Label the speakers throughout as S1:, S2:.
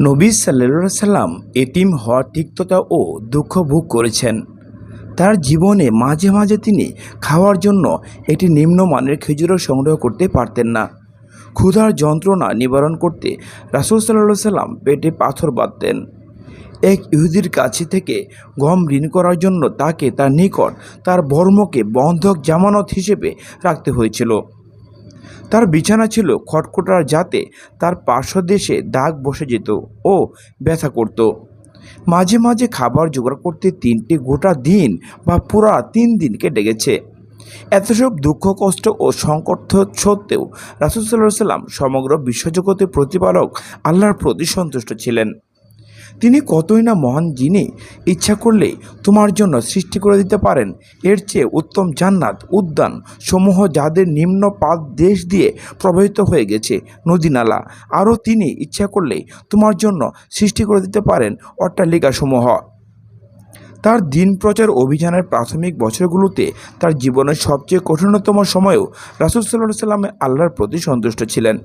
S1: নবী সাল্লা সাল্লাম এটিম হওয়ার তিক্ততা ও দুঃখ ভোগ করেছেন। তার জীবনে মাঝে মাঝে তিনি খাওয়ার জন্য একটি নিম্নমানের খেজুরও সংগ্রহ করতে পারতেন না। ক্ষুধার যন্ত্রণা নিবারণ করতে রাসুল সাল্লা সাল্লাম পেটে পাথর বাঁধতেন। এক ইহুদির কাছে থেকে গম ঋণ করার জন্য তাকে তার নিকট তার বর্মকে বন্ধক জামানত হিসেবে রাখতে হয়েছিল। তার বিছানা ছিল খটখটার যাতে তার পার্শ্বদেশে দাগ বসে যেত ও ব্যথা করত। মাঝে মাঝে খাবার জোগাড় করতে তিনটি গোটা দিন বা পুরা তিন দিন কেটে গেছে এত সব দুঃখ, কষ্ট ও সংকট সত্ত্বেও রাসুল সাল্লাহ সাল্লাম সমগ্র বিশ্বজগতের প্রতিপালক আল্লাহর প্রতি সন্তুষ্ট ছিলেন। তিনি কতই না মহান যিনি, ইচ্ছা করলেই তোমার জন্য সৃষ্টি করে দিতে পারেন। এর চেয়ে উত্তম জান্নাত, উদ্যান সমূহ যাদের নিম্ন পাদ দেশ দিয়ে প্রবাহিত হয়ে গেছে নদী নালা আরও তিনি ইচ্ছা করলেই তোমার জন্য সৃষ্টি করে দিতে পারেন অট্টালিকাসমূহ। তার দিন প্রচার অভিযানের প্রাথমিক বছরগুলোতে তার জীবনের সবচেয়ে কঠিনতম সময়েও রাসুল সাল্লাহ সাল্লামে আল্লাহর প্রতি সন্তুষ্ট ছিলেন।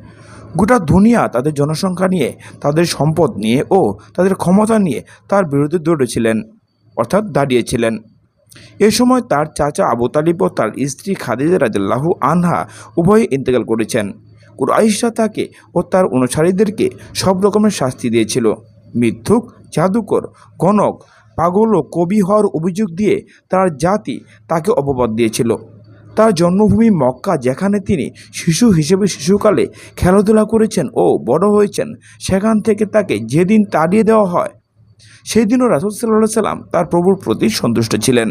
S1: গোটা দুনিয়া তাদের জনসংখ্যা নিয়ে, তাদের সম্পদ নিয়ে ও তাদের ক্ষমতা নিয়ে তার বিরুদ্ধে দৌড়েছিলেন, অর্থাৎ দাঁড়িয়েছিলেন। এ সময় তার চাচা আবু তালিব ও তার স্ত্রী খাদিজা রাজাল্লাহু আনহা উভয়ে ইন্তেকাল করেছেন। কুরাইশা তাকে ও তার অনুসারীদেরকে সব রকমের শাস্তি দিয়েছিল। মিথ্যুক, জাদুকর, গণক, পাগল ও কবি হওয়ার অভিযোগ দিয়ে তার জাতি তাকে অপবাদ দিয়েছিল। তার জন্মভূমি মক্কা, যেখানে তিনি শিশু হিসেবে শিশুকালে খেলাধুলা করেছেন ও বড় হয়েছেন, সেখান থেকে তাকে যেদিন তাড়িয়ে দেওয়া হয় সেই দিনও রাসুল সাল্লাহ সাল্লাম তার প্রভুর প্রতি সন্তুষ্ট ছিলেন।